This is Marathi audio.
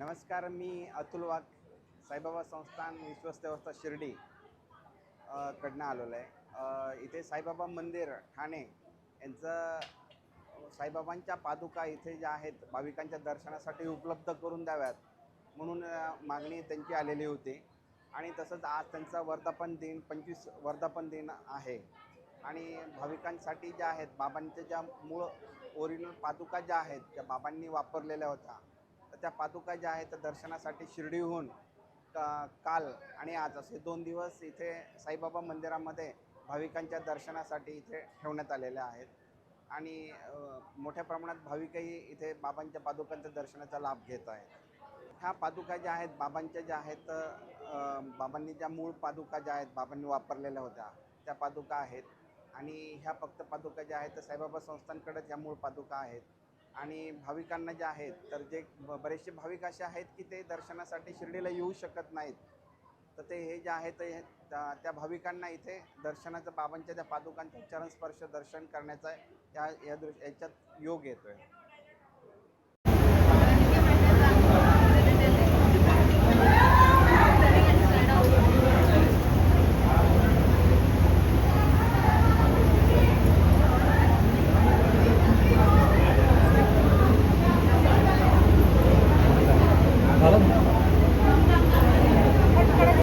नमस्कार मी अतुल वाघ साईबाबा संस्थान विश्वस्त व्यवस्था शिर्डी कडनं आलेलो आहे. इथे साईबाबा मंदिर ठाणे यांचं साईबाबांच्या पादुका इथे ज्या आहेत भाविकांच्या दर्शनासाठी उपलब्ध करून द्याव्यात म्हणून मागणी त्यांची आलेली होती. आणि तसंच आज त्यांचा वर्धापन दिन पंचवीस वर्धापन दिन आहे. आणि भाविकांसाठी ज्या आहेत बाबांच्या ज्या मूळ ओरिजिनल पादुका ज्या आहेत ज्या बाबांनी वापरलेल्या होत्या. त्या पादुका ज्या आहेत त्या दर्शनासाठी शिर्डीहून का काल आणि आज असे दोन दिवस इथे साईबाबा मंदिरामध्ये भाविकांच्या दर्शनासाठी इथे ठेवण्यात आलेल्या आहेत. आणि मोठ्या प्रमाणात भाविकही इथे बाबांच्या पादुकांच्या दर्शनाचा लाभ घेत आहेत. ह्या पादुका ज्या आहेत बाबांच्या ज्या आहेत बाबांनी ज्या मूळ पादुका ज्या आहेत बाबांनी वापरलेल्या होत्या त्या पादुका आहेत. आणि ह्या फक्त पादुका ज्या आहेत तर साईबाबा संस्थांकडे ज्या मूळ पादुका आहेत. आणि भाविकांना जे आहेत तर जे बरेचसे भाविक असे आहेत की ते दर्शनासाठी शिर्डीला येऊ शकत नाहीत. तर ते हे जे आहे ते त्या त्या भाविकांना इथे दर्शनाचं बाबांच्या त्या पादुकांचं चरणस्पर्श दर्शन करण्याचा या या दृश याच्यात योग येतो आहे